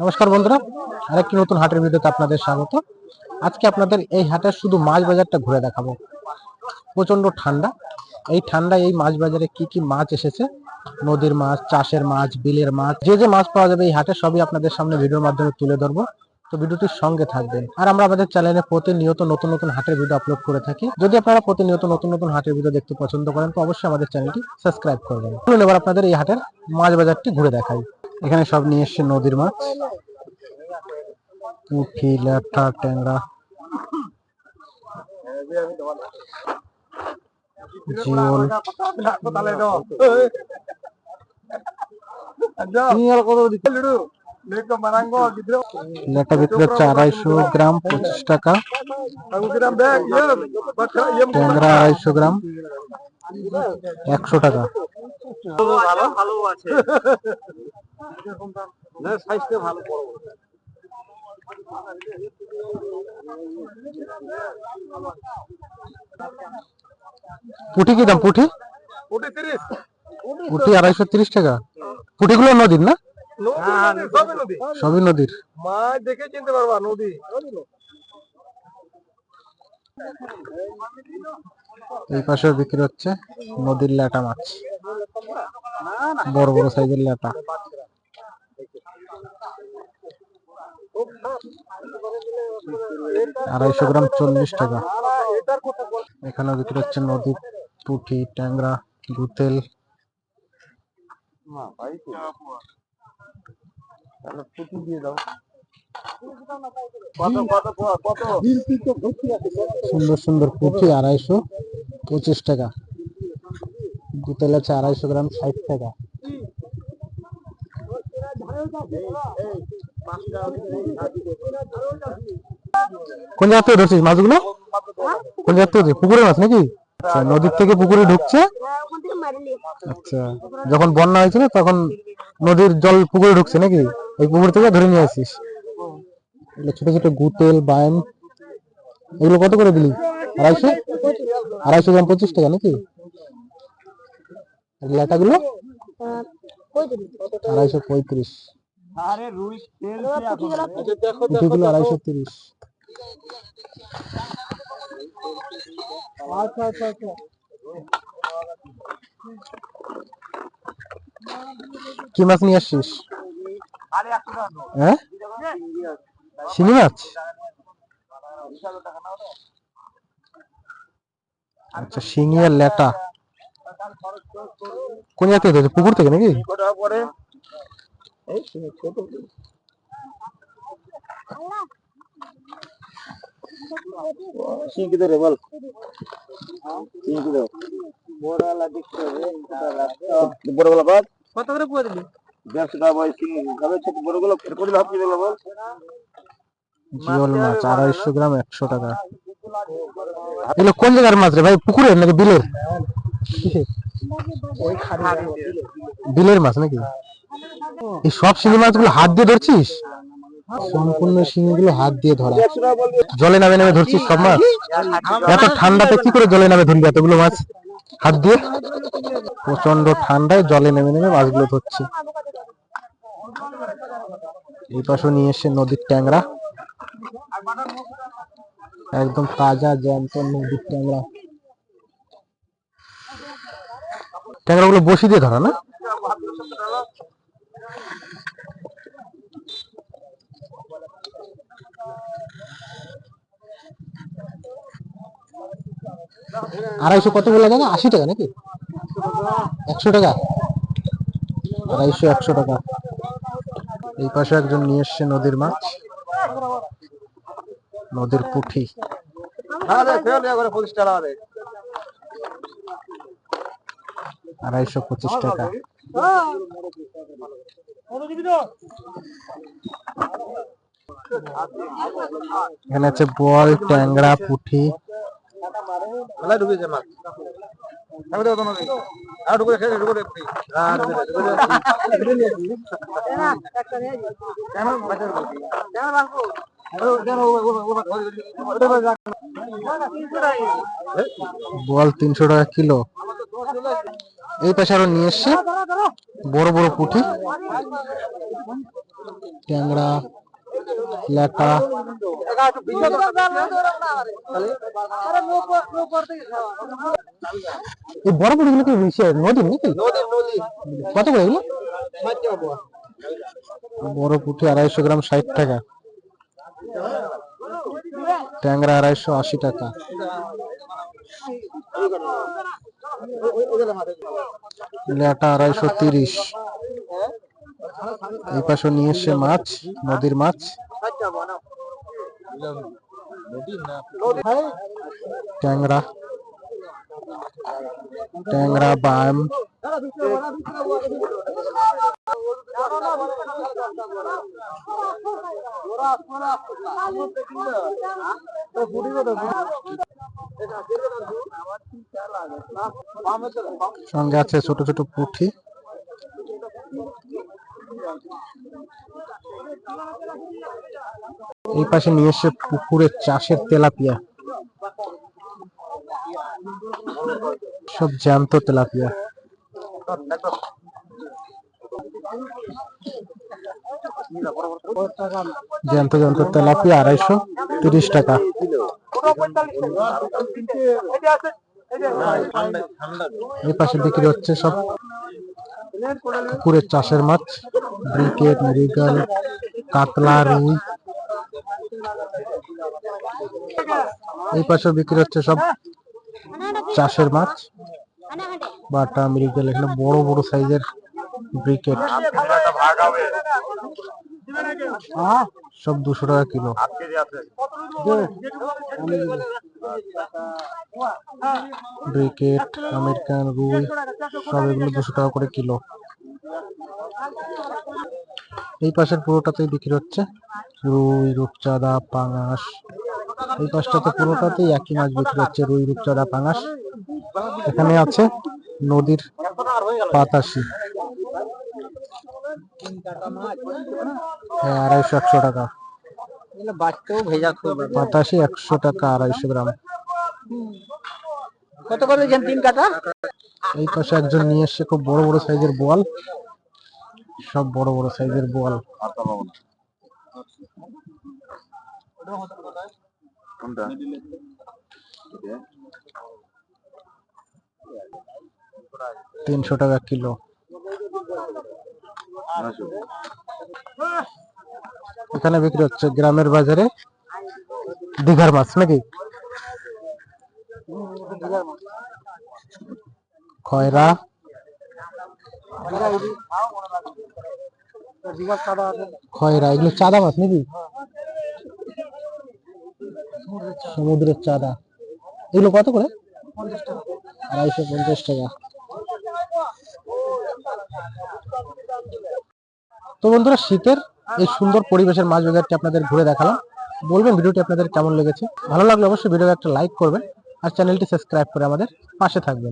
নমস্কার বন্ধুরা, আরেকটি নতুন হাটের ভিডিওতে আপনাদের স্বাগত। আজকে আপনাদের এই হাটের শুধু মাছ বাজারটা ঘুরে দেখাবো। প্রচণ্ড ঠান্ডা। এই ঠান্ডায় এই মাছ বাজারে কি কি মাছ এসেছে? নদীর মাছ, চাষের মাছ, বিলের মাছ, যে যে মাছ পাওয়া যাবে এই হাটে সবই আপনাদের সামনে ভিডিওর মাধ্যমে তুলে ধরবো। তো ভিডিওটির সঙ্গে থাকবেন। আর আমরা আমাদের চ্যানেলে প্রতিনিয়ত নতুন নতুন হাটের ভিডিও আপলোড করে থাকি। যদি আপনারা প্রতিনিয়ত নতুন নতুন হাটের ভিডিও দেখতে পছন্দ করেন, তো অবশ্যই আমাদের চ্যানেলটি সাবস্ক্রাইব করবেন এবার আপনাদের এই হাটের মাছ বাজারটি ঘুরে দেখাই এখানে সব নিয়ে এসছে নদীর মাছ। ল্যাঠা ট্যাংরা। জিওল ল্যাটা বিক্রি হচ্ছে আড়াইশো গ্রাম পঁচিশ টাকা। ট্যাংরা আড়াইশো গ্রাম একশো টাকা। ভালো ভালো আছে। না সাইজটা ভালো বড় বড়। পুঁটি কি দাম পুঁটি? পুঁটি আড়াইশো তিরিশ টাকা। পুঁটিগুলো নদীর না? সবই নদীর। মাছ দেখে চিনতে পারবা নদী। এই পাশে বিক্রি হচ্ছে নদীর ল্যাটা মাছ। বড় বড় সাইজের ল্যাটা। আড়াইশো গ্রাম চল্লিশ টাকা এখানে বিক্রি হচ্ছে নদীর পুঁটি ট্যাংরা গুতেল সুন্দর সুন্দর পুঁটি আড়াইশো পঁচিশ টাকা গুতেল আছে আড়াইশো গ্রাম ষাট টাকা কোন জায়গা ধরছিস মাছগুলো? কোন জায়গা থেকে পুকুরের মাছ নাকি? আচ্ছা, নদীর থেকে পুকুরে ঢুকছে। আচ্ছা যখন বন্যা হয়েছিল তখন নদীর জল পুকুরে ঢুকছে নাকি? ওই পুকুর থেকে ধরে নিয়ে আসিস। ছোট ছোট গুতেল বায়ন এগুলো কত করে দিলি? আড়াইশো? আড়াইশো গ্রাম পঁচিশ টাকা নাকি? আর ল্যাটাগুলো আড়াইশো পঁয়ত্রিশ। আরে রুই তেল আচ্ছা দেখো আড়াইশো তিরিশ। আচ্ছা আচ্ছা আচ্ছা। কি মাছ নিয়ে আসছিস। হ্যাঁ? শিঙি মাছ? আচ্ছা শিঙি আর ল্যাটা। কোন জায়গা থেকে পুকুর থেকে নাকি? পরে এই ছোট সিঙ্কি ধরে বল সিঙ্কি দাও বড়লা দেখতে হবে বড়গুলো বাদ কত করে পুয়া দিলি দেড়শো টাকা ভাই সিঙ্গি খাবে ছোট বড়গুলো করে ভাব কি দিল বল জিওল মাছ আড়াইশো গ্রাম একশো টাকা এগুলো কোন জায়গার মাছ রে ভাই পুকুরের নাকি বিলের বিলের মাছ নাকি এই সব শিঙি মাছগুলো হাত দিয়ে ধরছিস? সম্পূর্ণ শিঙিগুলো হাত দিয়ে ধরা। জলে নামে নামে ধরছিস সব মাছ? এত ঠান্ডাতে কি করে জলে নামে ধরবি এতগুলো মাছ? হাত দিয়ে? প্রচণ্ড ঠান্ডায় জলে নেমে নেমে মাছগুলো ধরছে। এই পাশে নিয়ে এসে নদীর ট্যাংরা। একদম তাজা, জ্যান্ত নদীর ট্যাংরা। ট্যাংরা গুলো বসি দিয়ে ধরা না? আড়াইশো কত বলে দাদা? আশি টাকা নাকি? একশো টাকা? আড়াইশো, একশো টাকা। এই পাশে একজন নিয়ে এসছে নদীর মাছ। নদীর দে আড়াইশো পঁচিশ টাকা। এখানে আছে বল ট্যাংরা পুঁটি মেলায় ঢুকেছে মাছ আমি দেবো তোমাকে আর ঢুকে খেয়ে আর। বল তিনশো টাকা কিলো। এই পাশে আরও নিয়ে এসছে। বড় বড় পুঁটি ট্যাংরা, ল্যাটা। এই বড় বড়গুলো কি নদীর নাকি? কত করে এগুলো? বড় পুঁটি আড়াইশো গ্রাম ষাট টাকা। ট্যাংরা আড়াইশো আশি টাকা। ল্যাটা আড়াইশো তিরিশ। এই নিয়ে এসে মাছ নদীর মাছ। ট্যাংরা। ট্যাংরা বাম। সঙ্গে আছে ছোট ছোট পুঁটি এই পাশে নিয়ে এসে পুকুরের চাষের তেলাপিয়া। সব জ্যান্ত তেলাপিয়া। জ্যান্ত জ্যান্ত তেলাপিয়া আড়াইশো তিরিশ টাকা। এই পাশে বিক্রি হচ্ছে সব পুকুরের চাষের মাছ, ব্রিকেট, মৃগেল, কাতলা, রুই। এই পাশে বিক্রি হচ্ছে সব চাষের মাছ, বাটা, মৃগেল, এখানে বড় বড় সাইজের ব্রিকেট। সব দুশো টাকা কিলো। ব্রিকেট আমেরিকান রুই সব এগুলো দুশো টাকা করে কিলো। এই পাশের পুরোটাতেই বিক্রি হচ্ছে। রুই রূপচাঁদা পাঙাশ। এই পাশটাতে পুরোটাতেই একই মাছ বিক্রি হচ্ছে রুই রূপচাঁদা পাঙাশ। এখানে আছে নদীর পাতাশি হ্যাঁ আড়াইশো একশো টাকা। বাচ্চাও ভেজা খুব পাতাশি একশো টাকা আড়াইশো গ্রাম। কত করে দিয়েছেন তিন কাটা? এই পাশে একজন নিয়ে এসছে খুব বড় বড় সাইজের বোয়াল। সব বড় বড় সাইজের কোনটা? তিনশো টাকা কিলো। এখানে বিক্রি হচ্ছে গ্রামের বাজারে দীঘার মাছ, নাকি? খয়রা। খয়রা, এগুলো চাঁদা মাছ, নাকি? সমুদ্রের চাঁদা। এগুলো কত করে? আড়াইশো পঞ্চাশ টাকা। তো বন্ধুরা, শীতের এই সুন্দর পরিবেশের মাছ বাজারটি আপনাদের ঘুরে দেখালাম। বলবেন ভিডিওটি আপনাদের কেমন লেগেছে? ভালো লাগলে অবশ্যই ভিডিও একটা লাইক করবেন আর চ্যানেলটি সাবস্ক্রাইব করে আমাদের পাশে থাকবেন।